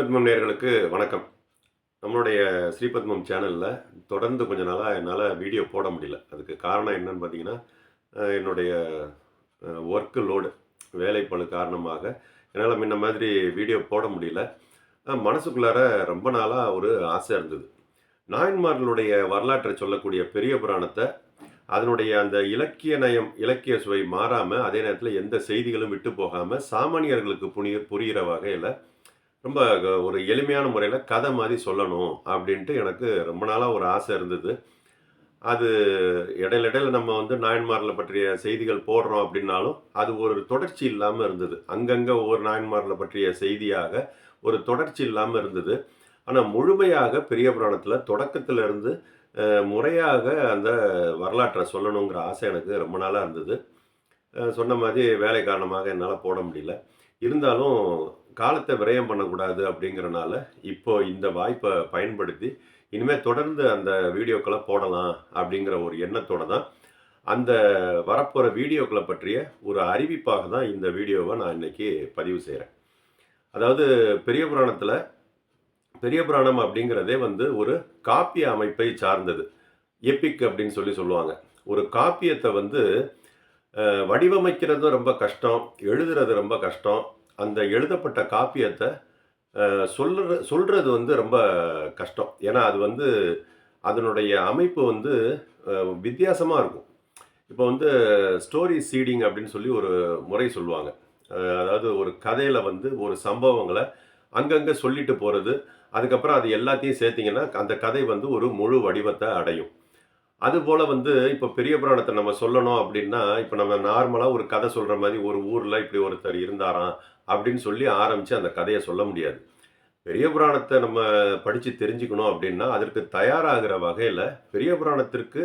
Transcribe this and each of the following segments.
ஸ்ரீபத்மம் நேர்களுக்கு வணக்கம். நம்மளுடைய ஸ்ரீபத்மம் சேனலில் தொடர்ந்து கொஞ்ச நாளாக என்னால் வீடியோ போட முடியல. அதுக்கு காரணம் என்னன்னு பார்த்தீங்கன்னா என்னுடைய ஒர்க்கு லோடு வேலைப்பழு காரணமாக என்னால் முன்ன மாதிரி வீடியோ போட முடியல. மனசுக்குள்ளார ரொம்ப நாளாக ஒரு ஆசை இருந்தது. நாயன்மார்களுடைய வரலாற்றை சொல்லக்கூடிய பெரிய புராணத்தை அதனுடைய அந்த இலக்கிய நயம் இலக்கிய சுவை மாறாமல் அதே நேரத்தில் எந்த செய்திகளும் விட்டு போகாமல் சாமானியர்களுக்கு புனிய புரிகிற வகையில் ரொம்ப க- ஒரு எளிமையான முறையில் கதை மாதிரி சொல்லணும் அப்படின்ட்டு எனக்கு ரொம்ப நாளாக ஒரு ஆசை இருந்தது. அது இடையில இடையில நம்ம வந்து நாயன்மார்களை பற்றிய செய்திகள் போடுறோம் அப்படின்னாலும் அது ஒரு தொடர்ச்சி இல்லாமல் இருந்தது. அங்கங்கே ஒவ்வொரு நாயன்மார்களை பற்றிய செய்தியாக ஒரு தொடர்ச்சி இல்லாமல் இருந்தது. ஆனால் முழுமையாக பெரிய புராணத்தில் தொடக்கத்திலிருந்து முறையாக அந்த வரலாற்றை சொல்லணுங்கிற ஆசை எனக்கு ரொம்ப நாளாக இருந்தது. சொன்ன மாதிரி வேலை காரணமாக என்னால் போட முடியல. இருந்தாலும் காலத்தை விரயம் பண்ணக்கூடாது அப்படிங்கிறனால இப்போ இந்த வாய்ப்பை பயன்படுத்தி இனிமேல் தொடர்ந்து அந்த வீடியோக்களை போடலாம் அப்படிங்கிற ஒரு எண்ணத்தோட தான் அந்த வரப்போகிற வீடியோக்களை பற்றிய ஒரு அறிவிப்பாக தான் இந்த வீடியோவை நான் இன்னைக்கு பதிவு செய்கிறேன் அதாவது பெரிய புராணத்தில் பெரிய புராணம் அப்படிங்கிறதே வந்து ஒரு காப்பிய அமைப்பை சார்ந்தது. எப்பிக் அப்படின்னு சொல்லி சொல்லுவாங்க. ஒரு காப்பியத்தை வந்து வடிவமைக்கிறது ரொம்ப கஷ்டம் எழுதுறது ரொம்ப கஷ்டம். அந்த எழுதப்பட்ட காப்பியத்தை அஹ், சொல்ற வந்து ரொம்ப கஷ்டம். ஏன்னா அது வந்து அதனுடைய அமைப்பு வந்து வித்தியாசமாக இருக்கும். இப்போ வந்து ஸ்டோரி சீடிங் அப்படின்னு சொல்லி ஒரு முறை சொல்லுவாங்க. அதாவது ஒரு கதையில் வந்து ஒரு சம்பவங்களை அங்கங்கே சொல்லிட்டு போகிறது அதுக்கப்புறம் அது எல்லாத்தையும் சேர்த்திங்கன்னா அந்த கதை வந்து ஒரு முழு வடிவத்தை அடையும். அதுபோல் வந்து இப்போ பெரிய புராணத்தை நம்ம சொல்லணும் அப்படின்னா இப்போ நம்ம நார்மலாக ஒரு கதை சொல்கிற மாதிரி ஒரு ஊரில் இப்படி ஒருத்தர் இருந்தாராம் அப்படின்னு சொல்லி ஆரம்பித்து அந்த கதையை சொல்ல முடியாது. பெரிய புராணத்தை நம்ம படித்து தெரிஞ்சுக்கணும் அப்படின்னா அதற்கு தயாராகிற வகையில் பெரிய புராணத்திற்கு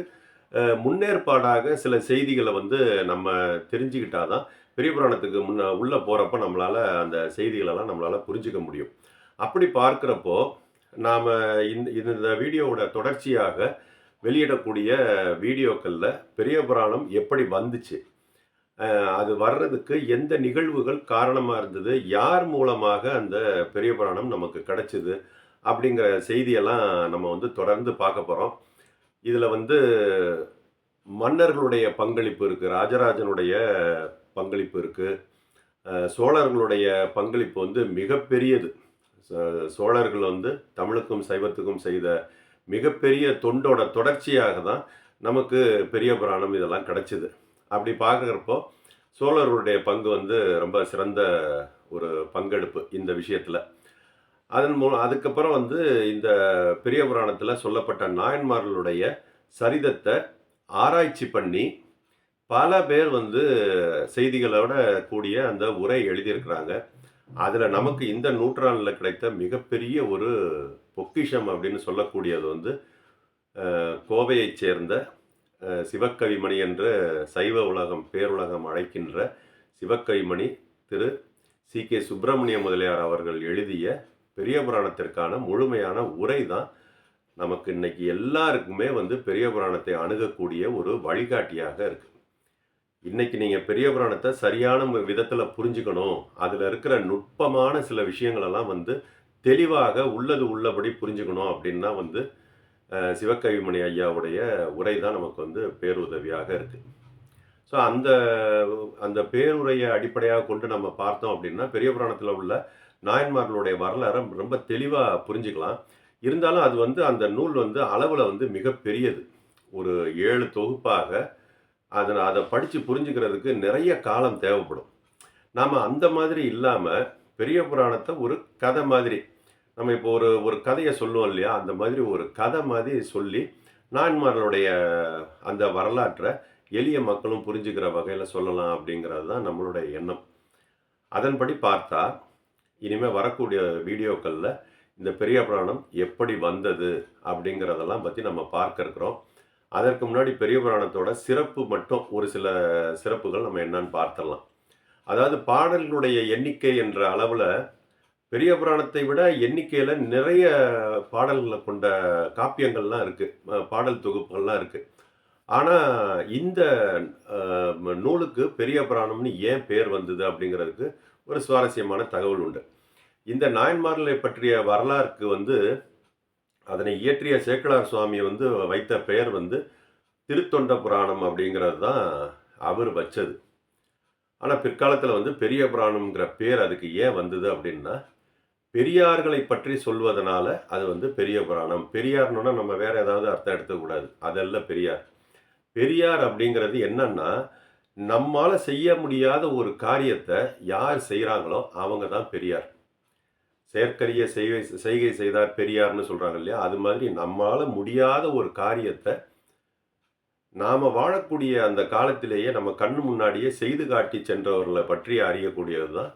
முன்னேற்பாடாக சில செய்திகளை வந்து நம்ம தெரிஞ்சுக்கிட்டாதான் பெரிய புராணத்துக்கு முன்ன உள்ளே போகிறப்ப நம்மளால் அந்த செய்திகளெல்லாம் நம்மளால் புரிஞ்சுக்க முடியும். அப்படி பார்க்குறப்போ நாம் இந்த இந்த வீடியோவோட தொடர்ச்சியாக வெளியிடக்கூடிய வீடியோக்களில் பெரிய புராணம் எப்படி வந்துச்சு? அது வர்றதுக்கு எந்த நிகழ்வுகள் காரணமாக இருந்தது? யார் மூலமாக அந்த பெரிய புராணம் நமக்கு கிடைச்சிது? அப்படிங்கிற செய்தியெல்லாம் நம்ம வந்து தொடர்ந்து பார்க்க போகிறோம் இதில் வந்து மன்னர்களுடைய பங்களிப்பு இருக்குது ராஜராஜனுடைய பங்களிப்பு இருக்குது சோழர்களுடைய பங்களிப்பு வந்து மிகப்பெரியது. சோழர்கள் வந்து தமிழுக்கும் சைவத்துக்கும் செய்த மிகப்பெரிய தொண்டோட தொடர்ச்சியாக தான் நமக்கு பெரிய புராணம் இதெல்லாம் கிடச்சிது. அப்படி பார்க்குறப்போ சோழர்களுடைய பங்கு வந்து ரொம்ப சிறந்த ஒரு பங்கெடுப்பு இந்த விஷயத்தில். அதன் மூலம் அதுக்கப்புறம் வந்து இந்த பெரிய புராணத்தில் சொல்லப்பட்ட நாயன்மார்களுடைய சரிதத்தை ஆராய்ச்சி பண்ணி பல பேர் வந்து செய்திகளோட கூடிய அந்த உரை எழுதியிருக்கிறாங்க. அதில் நமக்கு இந்த நூற்றாண்டில் கிடைத்த மிகப்பெரிய ஒரு பொக்கிஷம் அப்படின்னு சொல்லக்கூடியது வந்து கோவையைச் சேர்ந்த சிவக்கவிமணி என்ற சைவ உலகம் பேருலகம் அழைக்கின்ற சிவக்கவிமணி திரு சி. கே. சுப்பிரமணிய முதலியார் அவர்கள் எழுதிய பெரிய புராணத்திற்கான முழுமையான உரை தான் நமக்கு இன்னைக்கு எல்லாருக்குமே வந்து பெரிய புராணத்தை அணுகக்கூடிய ஒரு வழிகாட்டியாக இருக்குது இன்றைக்கி நீங்கள் பெரிய புராணத்தை சரியான விதத்தில் புரிஞ்சுக்கணும். அதில் இருக்கிற நுட்பமான சில விஷயங்களெல்லாம் வந்து தெளிவாக உள்ளது உள்ளபடி புரிஞ்சுக்கணும் அப்படின்னா வந்து சிவக்கவிமணி ஐயாவுடைய உரை தான் நமக்கு வந்து பேருதவியாக இருக்குது ஸோ அந்த அந்த பேருரையை அடிப்படையாக கொண்டு நம்ம பார்த்தோம் அப்படின்னா பெரிய புராணத்தில் உள்ள நாயன்மார்களுடைய வரலாறை ரொம்ப தெளிவாக புரிஞ்சுக்கலாம். இருந்தாலும் அது வந்து அந்த நூல் வந்து அளவில் வந்து மிகப்பெரியது. ஒரு ஏழு தொகுப்பாக அதை அதை படித்து புரிஞ்சுக்கிறதுக்கு நிறைய காலம் தேவைப்படும். நாம் அந்த மாதிரி இல்லாமல் பெரிய புராணத்தை ஒரு கதை மாதிரி நம்ம இப்போ ஒரு ஒரு கதையை சொல்லுவோம் இல்லையா? அந்த மாதிரி ஒரு கதை மாதிரி சொல்லி நான்மார்களுடைய அந்த வரலாற்றை எளிய மக்களும் புரிஞ்சுக்கிற வகையில் சொல்லலாம் அப்படிங்கிறது தான் நம்மளுடைய எண்ணம். அதன்படி பார்த்தா இனிமேல் வரக்கூடிய வீடியோக்களில் இந்த பெரிய புராணம் எப்படி வந்தது அப்படிங்கிறதெல்லாம் பற்றி நம்ம பார்க்க இருக்கிறோம். அதற்கு முன்னாடி பெரிய புராணத்தோட சிறப்பு மட்டும் ஒரு சில சிறப்புகள் நம்ம என்னன்னு பார்த்துடலாம். அதாவது பாடல்களுடைய எண்ணிக்கை என்ற அளவில் பெரிய புராணத்தை விட எண்ணிக்கையில் நிறைய பாடல்களை கொண்ட காப்பியங்கள்லாம் இருக்குது பாடல் தொகுப்புகள்லாம் இருக்குது ஆனால் இந்த நூலுக்கு பெரிய புராணம்னு ஏன் பேர் வந்தது அப்படிங்கிறதுக்கு ஒரு சுவாரஸ்யமான தகவல் உண்டு. இந்த நாயன்மார்களை பற்றிய வரலாறுக்கு வந்து அதனை இயற்றிய சேக்கலார் சுவாமி வந்து வைத்த பெயர் வந்து திருத்தொண்ட புராணம் அப்படிங்கிறது தான் அவர் வச்சது. ஆனால் பிற்காலத்தில் வந்து பெரிய புராணம்ங்கிற பேர் அதுக்கு ஏன் வந்தது அப்படின்னா பெரியார்களை பற்றி சொல்வதனால அது வந்து பெரிய புராணம். பெரியார்னோன்னா நம்ம வேற ஏதாவது அர்த்தம் எடுத்துக்கூடாது அதல்ல பெரியார். பெரியார் அப்படிங்கிறது என்னன்னா நம்மால் செய்ய முடியாத ஒரு காரியத்தை யார் செய்கிறாங்களோ அவங்க தான் பெரியார். செயற்கரிய செய்கை செய்கை செய்தார் பெரியார்னு சொல்கிறாங்க இல்லையா? அது மாதிரி நம்மால் முடியாத ஒரு காரியத்தை நாம் வாழக்கூடிய அந்த காலத்திலேயே நம்ம கண்ணு முன்னாடியே செய்து காட்டி சென்றவர்களை பற்றி அறியக்கூடியது தான்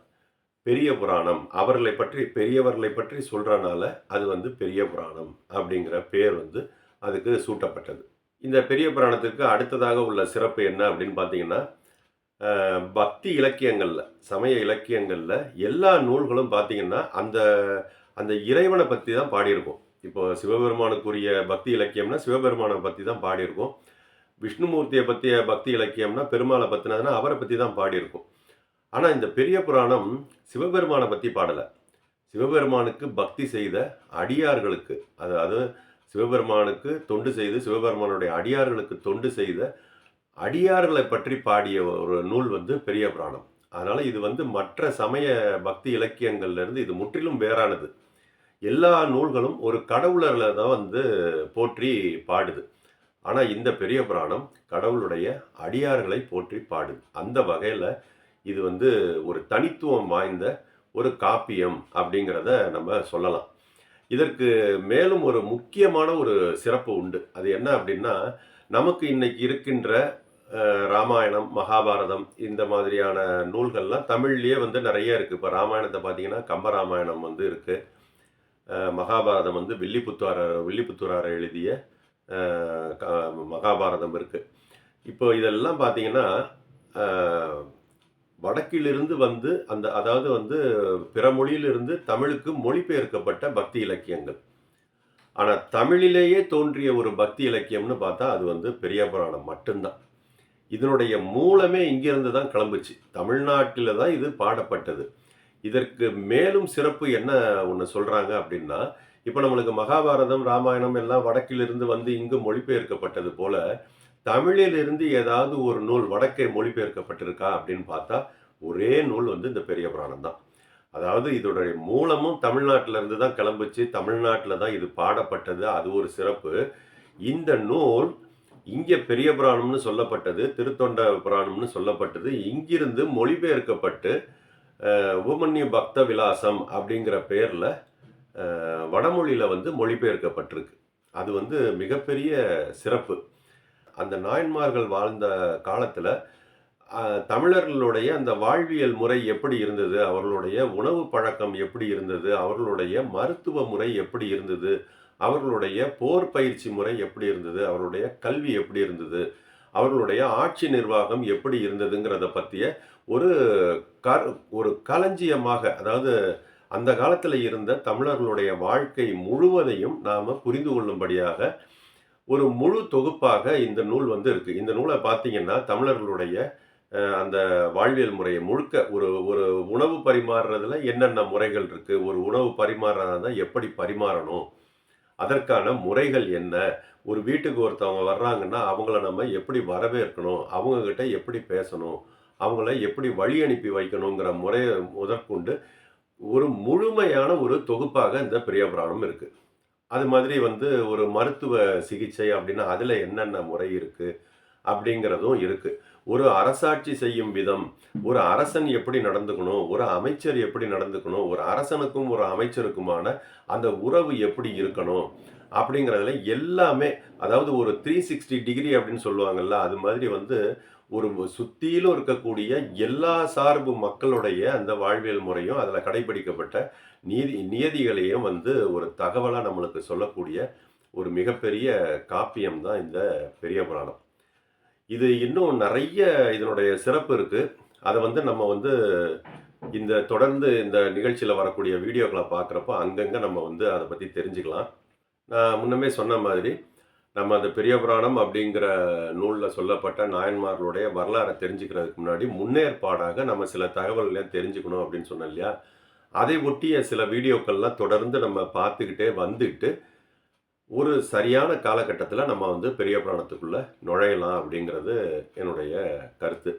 பெரிய புராணம். அவர்களை பற்றி பெரியவர்களை பற்றி சொல்கிறனால அது வந்து பெரிய புராணம் அப்படிங்கிற பேர் வந்து அதுக்கு சூட்டப்பட்டது. இந்த பெரிய புராணத்துக்கு அடுத்ததாக உள்ள சிறப்பு என்ன அப்படின்னு பார்த்தீங்கன்னா பக்தி இலக்கியங்களில் சமய இலக்கியங்களில் எல்லா நூல்களும் பார்த்தீங்கன்னா அந்த அந்த இறைவனை பற்றி தான் பாடியிருக்கும். இப்போ சிவபெருமானுக்குரிய பக்தி இலக்கியம்னா சிவபெருமானை பற்றி தான் பாடியிருக்கும். விஷ்ணுமூர்த்தியை பற்றிய பக்தி இலக்கியம்னா பெருமாளை பற்றினதுன்னா அவரை பற்றி தான் பாடியிருக்கும். ஆனால் இந்த பெரிய புராணம் சிவபெருமானை பற்றி பாடலை. சிவபெருமானுக்கு பக்தி செய்த அடியார்களுக்கு அதாவது சிவபெருமானுக்கு தொண்டு செய்து சிவபெருமானுடைய அடியார்களுக்கு தொண்டு செய்த அடியார்களை பற்றி பாடிய ஒரு நூல் வந்து பெரிய புராணம். அதனால் இது வந்து மற்ற சமய பக்தி இலக்கியங்கள்லேருந்து இது முற்றிலும் வேறானது. எல்லா நூல்களும் ஒரு கடவுளர்களை தான் வந்து போற்றி பாடுது. ஆனால் இந்த பெரிய புராணம் கடவுளுடைய அடியார்களை போற்றி பாடுது. அந்த வகையில் இது வந்து ஒரு தனித்துவம் வாய்ந்த ஒரு காப்பியம் அப்படிங்கிறத நம்ம சொல்லலாம். இதற்கு மேலும் ஒரு முக்கியமான ஒரு சிறப்பு உண்டு. அது என்ன அப்படின்னா நமக்கு இன்னைக்கு இருக்கின்ற ராமாயணம் மகாபாரதம் இந்த மாதிரியான நூல்கள்லாம் தமிழ்லேயே வந்து நிறைய இருக்குது இப்போ ராமாயணத்தை பார்த்தீங்கன்னா கம்பராமாயணம் வந்து இருக்குது மகாபாரதம் வந்து வில்லிபுத்தாரர் வில்லிபுத்தூரார் எழுதிய க- மகாபாரதம் இருக்குது இப்போ இதெல்லாம் பார்த்தீங்கன்னா வடக்கிலிருந்து வந்து அந்த அதாவது வந்து பிற மொழியிலிருந்து தமிழுக்கு மொழிபெயர்க்கப்பட்ட பக்தி இலக்கியங்கள். ஆனால் தமிழிலேயே தோன்றிய ஒரு பக்தி இலக்கியம்னு பார்த்தா அது வந்து பெரிய புராணம் மட்டும்தான். இதனுடைய மூலமே இங்கிருந்து தான் கிளம்புச்சு. தமிழ்நாட்டில் தான் இது பாடப்பட்டது. இதற்கு மேலும் சிறப்பு என்ன ஒன்று சொல்கிறாங்க அப்படின்னா இப்போ நம்மளுக்கு மகாபாரதம் ராமாயணம் எல்லாம் வடக்கிலிருந்து வந்து இங்கு மொழிபெயர்க்கப்பட்டது போல தமிழிலிருந்து ஏதாவது ஒரு நூல் வடக்கே மொழிபெயர்க்கப்பட்டிருக்கா அப்படின்னு பார்த்தா ஒரே நூல் வந்து இந்த பெரிய புராணம் தான். அதாவது இதோடைய மூலமும் தமிழ்நாட்டிலேருந்து தான் கிளம்புச்சு தமிழ்நாட்டில் தான் இது பாடப்பட்டது அது ஒரு சிறப்பு. இந்த நூல் இங்கே பெரிய புராணம்னு சொல்லப்பட்டது திருத்தொண்ட புராணம்னு சொல்லப்பட்டது இங்கிருந்து மொழிபெயர்க்கப்பட்டு உபமன்யு பக்த விலாசம் அப்படிங்கிற பேரில் வடமொழியில் வந்து மொழிபெயர்க்கப்பட்டிருக்கு. அது வந்து மிகப்பெரிய சிறப்பு. அந்த நாயன்மார்கள் வாழ்ந்த காலத்தில் தமிழர்களுடைய அந்த வாழ்வியல் முறை எப்படி இருந்தது? அவர்களுடைய உணவு பழக்கம் எப்படி இருந்தது? அவர்களுடைய மருத்துவ முறை எப்படி இருந்தது? அவர்களுடைய போர் பயிற்சி முறை எப்படி இருந்தது? அவர்களுடைய கல்வி எப்படி இருந்தது? அவர்களுடைய ஆட்சி நிர்வாகம் எப்படி இருந்ததுங்கிறத பற்றிய ஒரு க ஒரு களஞ்சியமாக அதாவது அந்த காலத்தில் இருந்த தமிழர்களுடைய வாழ்க்கை முழுவதையும் நாம் புரிந்து கொள்ளும்படியாக ஒரு முழு தொகுப்பாக இந்த நூல் வந்து இருக்குது இந்த நூலை பார்த்தீங்கன்னா தமிழர்களுடைய அந்த வாழ்வியல் முறையை முழுக்க ஒரு ஒரு உணவு பரிமாறுறதுல என்னென்ன முறைகள் இருக்குது ஒரு உணவு பரிமாறுறதா இருந்தால் எப்படி பரிமாறணும் அதற்கான முறைகள் என்ன ஒரு வீட்டுக்கு ஒருத்தவங்க வர்றாங்கன்னா அவங்கள நம்ம எப்படி வரவேற்கணும் அவங்கக்கிட்ட எப்படி பேசணும் அவங்கள எப்படி வழி அனுப்பி வைக்கணுங்கிற முறையை முதற்கொண்டு ஒரு முழுமையான ஒரு தொகுப்பாக இந்த பெரிய இருக்குது அது மாதிரி வந்து ஒரு மருத்துவ சிகிச்சை அப்படின்னா அதில் என்னென்ன முறை இருக்குது அப்படிங்கிறதும் இருக்குது ஒரு அரசாட்சி செய்யும் விதம் ஒரு அரசன் எப்படி நடந்துக்கணும் ஒரு அமைச்சர் எப்படி நடந்துக்கணும் ஒரு அரசனுக்கும் ஒரு அமைச்சருக்குமான அந்த உறவு எப்படி இருக்கணும் அப்படிங்கிறதுல எல்லாமே அதாவது ஒரு த்ரீ சிக்ஸ்டி டிகிரி அப்படின்னு சொல்லுவாங்கல்ல அது மாதிரி வந்து ஒரு சுத்தியிலும் இருக்கக்கூடிய எல்லா சார்பு மக்களுடைய அந்த வாழ்வியல் முறையும் அதில் கடைபிடிக்கப்பட்ட நீதி நியதிகளையும் வந்து ஒரு தகவலாக நம்மளுக்கு சொல்லக்கூடிய ஒரு மிகப்பெரிய காப்பியம் தான் இந்த பெரிய புராணம். இது இன்னும் நிறைய இதனுடைய சிறப்பு இருக்குது அதை வந்து நம்ம வந்து இந்த தொடர்ந்து இந்த நிகழ்ச்சியில் வரக்கூடிய வீடியோக்களை பார்க்குறப்போ அங்கங்கே நம்ம வந்து அதை பற்றி தெரிஞ்சுக்கலாம். நான் முன்னமே சொன்ன மாதிரி நம்ம அந்த பெரிய புராணம் அப்படிங்கிற நூலில் சொல்லப்பட்ட நாயன்மார்களுடைய வரலாறை தெரிஞ்சுக்கிறதுக்கு முன்னாடி முன்னேற்பாடாக நம்ம சில தகவல்களையும் தெரிஞ்சுக்கணும் அப்படின்னு சொன்னோம் இல்லையா? அதை ஒட்டிய சில வீடியோக்கள்லாம் தொடர்ந்து நம்ம பார்த்துக்கிட்டே வந்துட்டு ஒரு சரியான காலகட்டத்தில் நம்ம வந்து பெரிய புராணத்துக்குள்ளே நுழையலாம் அப்படிங்கிறது என்னுடைய கருத்து.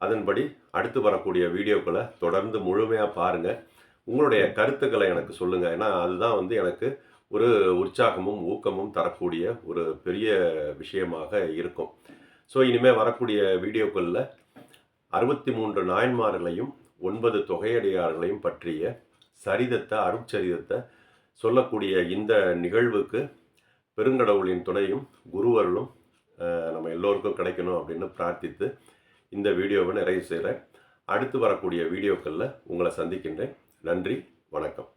அதன்படி அடுத்து வரக்கூடிய வீடியோக்களை தொடர்ந்து முழுமையாக பாருங்கள் உங்களுடைய கருத்துக்களை எனக்கு சொல்லுங்கள் ஏன்னா அதுதான் வந்து எனக்கு ஒரு உற்சாகமும் ஊக்கமும் தரக்கூடிய ஒரு பெரிய விஷயமாக இருக்கும். ஸோ இனிமேல் வரக்கூடிய வீடியோக்களில் அறுபத்தி மூன்று நாயன்மார்களையும் ஒன்பது தொகையடியார்களையும் பற்றிய சரிதத்தை அருட்சரிதத்தை சொல்லக்கூடிய இந்த நிகழ்வுக்கு பெருங்கடவுளின் துணையும் குருவருளும் நம்ம எல்லோருக்கும் கிடைக்கணும் அப்படின்னு பிரார்த்தித்து இந்த வீடியோவை நிறைவு செய்கிறேன் அடுத்து வரக்கூடிய வீடியோக்களில் உங்களை சந்திக்கின்றேன். நன்றி வணக்கம்.